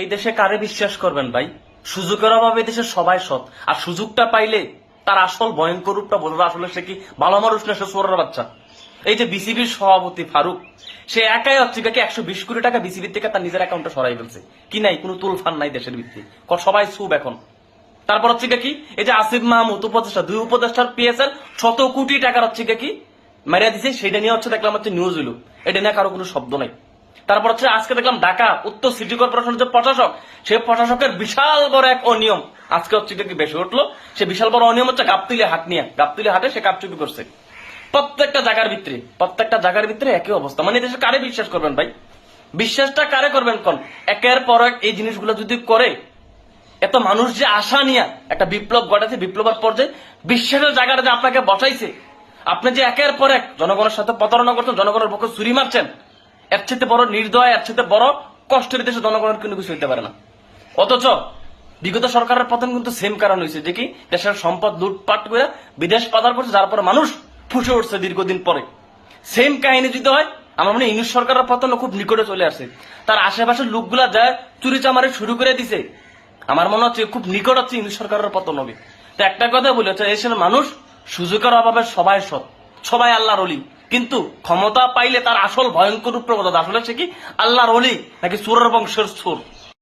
এই দেশে কারে বিশ্বাস করবেন ভাই? সুযোগের অভাবে দেশে সবাই সৎ। আর সুযোগটা পাইলে তার আসল ভয়ঙ্কর রূপটা বোঝা আসলে সে কি ভালো মানুষ না সে সোরের বাচ্চা? এই যে বিসিবির সভাপতি ফারুক, সে একাই হচ্ছে কি একশো বিশ কোটি টাকা বিসিবির থেকে তার নিজের অ্যাকাউন্টে সরাই ফেলছে? কি নাই? কোনো তুলফান নাই দেশের ভিত্তি। সবাই সুব এখন। তারপর হচ্ছে কি? এই যে আসিফ মাহমুদ উপদেষ্টা, দুই উপদেষ্টার পিএসএল শত কোটি টাকার হচ্ছে কি মারিয়া দিছে সেটা নিয়ে হচ্ছে দেখলাম হচ্ছে নিউজ হইল। এটা নিয়ে কারও কোনো শব্দ নাই। তারপর হচ্ছে আজকে দেখলাম ঢাকা, উত্তর সিটি কর্পোরেশনের যে প্রশাসক সেই প্রশাসকের বিশাল বড় এক অনিয়ম। আজকে হচ্ছে কি বেশি উঠল। সে বিশাল বড় অনিয়ম হচ্ছে গাবতুলি হাট নিয়ে। গাবতুলি হাটে সে কাপচুপি করছে। প্রত্যেকটা জায়গার ভিতরে, প্রত্যেকটা জায়গার ভিতরে একই অবস্থা। মানে দেশে কারে বিশ্বাস করবেন ভাই? বিশ্বাসটা কারে করবেন কোন? একের পর এক এই জিনিসগুলো যদি করে, এত মানুষ যে আশা নিয়ে একটা বিপ্লব ঘটাছে বিপ্লবের পর্যায়ে বিশ্বাসের জায়গাটা যে আপনাকে বসাইছে, আপনি যে একের পর এক জনগণের সাথে প্রতারণা করছেন, জনগণের পক্ষে চুরি মারছেন এর চেয়ে বড় নির্দয়, এর চেয়ে বড় কষ্টের দেশে জনগণের কোনো কিছু হইতে পারে না। অথচ বিগত সরকারের পতন কিন্তু সেম কারণ হয়েছে যে কি দেশের সম্পদ লুটপাট করে বিদেশ পাচার করছে, যার পরে মানুষ ফুসে উঠছে দীর্ঘদিন পরে। সেম কাহিনী যদি হয়, আমার মনে ইংলিশ সরকারের পতন খুব নিকটে চলে আসছে। তার আশেপাশের লোকগুলা যা চুরি চামারি শুরু করে দিছে, আমার মনে হচ্ছে খুব নিকট হচ্ছে ইংলিশ সরকারের পতন হবে। তো একটা কথা বলি, হচ্ছে এসের মানুষ সুযোগের অভাবে সবাই সৎ, সবাই আল্লাহর অলি। কিন্তু ক্ষমতা পাইলে তার আসল ভয়ঙ্কর রূপ প্রবণতা আসলে সে কি? আল্লাহর অলি নাকি সুরের বংশের সুর?